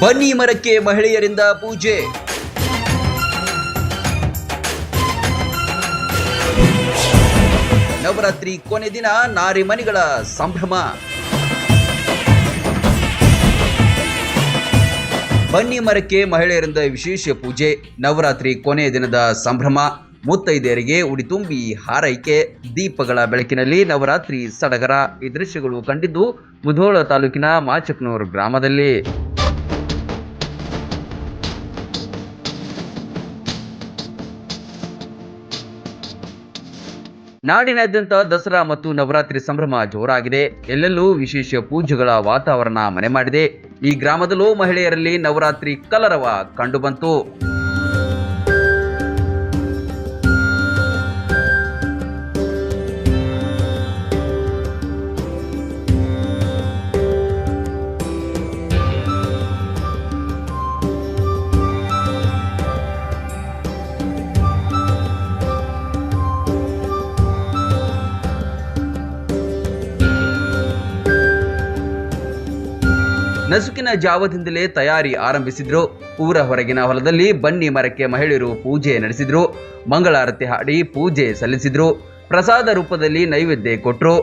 ಬನ್ನಿ ಮರಕ್ಕೆ ಮಹಿಳೆಯರಿಂದ ಪೂಜೆ. ನವರಾತ್ರಿ ಕೊನೆ ದಿನ ನಾರಿಮಣಿಗಳ ಸಂಭ್ರಮ. ಬನ್ನಿ ಮರಕ್ಕೆ ಮಹಿಳೆಯರಿಂದ ವಿಶೇಷ ಪೂಜೆ, ನವರಾತ್ರಿ ಕೊನೆಯ ದಿನದ ಸಂಭ್ರಮ. ಮುತ್ತೈದೆಯರಿಗೆ ಉಡಿ ತುಂಬಿ ಹಾರೈಕೆ. ದೀಪಗಳ ಬೆಳಕಿನಲ್ಲಿ ನವರಾತ್ರಿ ಸಡಗರ. ಈ ದೃಶ್ಯಗಳು ಕಂಡಿದ್ದು ಮುಧೋಳ ತಾಲೂಕಿನ ಮಾಚಕ್ನೂರು ಗ್ರಾಮದಲ್ಲಿ. ನಾಡಿನಾದ್ಯಂತ ದಸರಾ ಮತ್ತು ನವರಾತ್ರಿ ಸಂಭ್ರಮ ಜೋರಾಗಿದೆ. ಎಲ್ಲೆಲ್ಲೂ ವಿಶೇಷ ಪೂಜೆಗಳ ವಾತಾವರಣ ಮನೆ ಮಾಡಿದೆ. ಈ ಗ್ರಾಮದಲ್ಲೂ ಮಹಿಳೆಯರಲ್ಲಿ ನವರಾತ್ರಿ ಕಲರವ ಕಂಡುಬಂತು. ನಸುಕಿನ ಜಾವದಿಂದಲೇ ತಯಾರಿ ಆರಂಭಿಸಿದ್ರು. ಊರ ಹೊರಗಿನ ಹೊಲದಲ್ಲಿ ಬನ್ನಿ ಮರಕ್ಕೆ ಮಹಿಳೆಯರು ಪೂಜೆ ನಡೆಸಿದ್ರು. ಮಂಗಳಾರತಿ ಹಾಡಿ ಪೂಜೆ ಸಲ್ಲಿಸಿದ್ರು. ಪ್ರಸಾದ ರೂಪದಲ್ಲಿ ನೈವೇದ್ಯ ಕೊಟ್ಟರು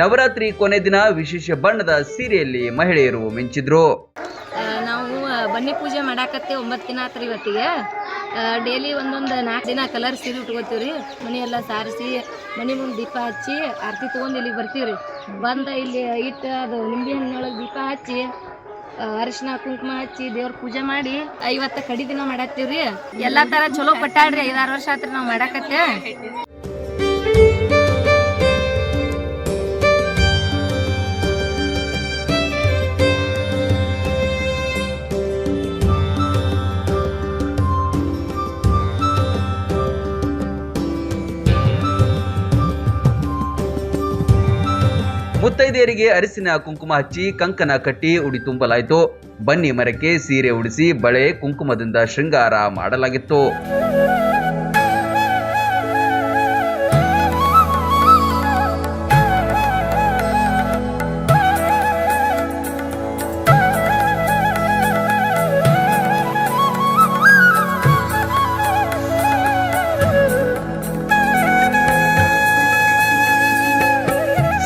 ನವರಾತ್ರಿ ಕೊನೆ ದಿನ ವಿಶೇಷ ಬಣ್ಣದ ಸೀರೆಯಲ್ಲಿ ಮಹಿಳೆಯರು ಮಿಂಚಿದ್ರು. ನಾವು ಬನ್ನಿ ಪೂಜೆ ಮಾಡಾಕತ್ತೆ ಒಂಬತ್ತು ದಿನ ಆತ್ರಿ ಇವತ್ತಿಗೆ. ಡೈಲಿ ಒಂದೊಂದು ನಾಲ್ಕು ದಿನ ಕಲರ್ ಸೀರೆ ಉಟ್ಕೋತೀವಿ ರೀ ಮನೆಯೆಲ್ಲ ಸಾರಿಸಿ, ಮನೆ ಮುಂದೆ ದೀಪ ಹಚ್ಚಿ, ಆರತಿ ತೊಗೊಂಡು ಇಲ್ಲಿಗೆ ಬರ್ತೀವಿ ರೀ ಬಂದ ಇಲ್ಲಿ ಇಟ್ಟು ಅದು ನಿಂಬೆ ಹಣ್ಣಿನೊಳಗೆ ದೀಪ ಹಚ್ಚಿ ಅರಿಶಿನ, ಕುಂಕುಮ ಹಚ್ಚಿ ದೇವ್ರ ಪೂಜೆ ಮಾಡಿ ಐವತ್ತ ಕಡಿ ದಿನ ಮಾಡತ್ತೀವ್ರಿ ಎಲ್ಲಾ ತರ ಚಲೋ ಪಟ್ಟಾಡ್ರಿ ಐದಾರು ವರ್ಷ ಆತ್ರಿ ನಾವ್ ಮಾಡಾಕತ್ತೆ ಮುತ್ತೈದೆಯರಿಗೆ ಅರಿಸಿನ ಕುಂಕುಮ ಹಚ್ಚಿ ಕಂಕನ ಕಟ್ಟಿ ಉಡಿ ತುಂಬಲಾಯಿತು. ಬನ್ನಿ ಮರಕ್ಕೆ ಸೀರೆ ಉಡಿಸಿ ಬಳೆ ಕುಂಕುಮದಿಂದ ಶೃಂಗಾರ ಮಾಡಲಾಗಿತ್ತು.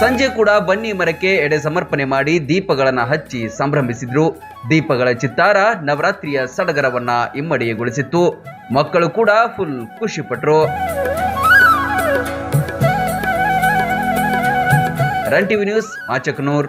ಸಂಜೆ ಕೂಡ ಬನ್ನಿ ಮರಕ್ಕೆ ಎಡೆ ಸಮರ್ಪಣೆ ಮಾಡಿ ದೀಪಗಳನ್ನು ಹಚ್ಚಿ ಸಂಭ್ರಮಿಸಿದ್ರು. ದೀಪಗಳ ಚಿತ್ತಾರ ನವರಾತ್ರಿಯ ಸಡಗರವನ್ನ ಇಮ್ಮಡಿಗೊಳಿಸಿತ್ತು ಮಕ್ಕಳು ಕೂಡ ಫುಲ್ ಖುಷಿ ಪಟ್ರು. Run TV news ಮಾಚಕನೂರ್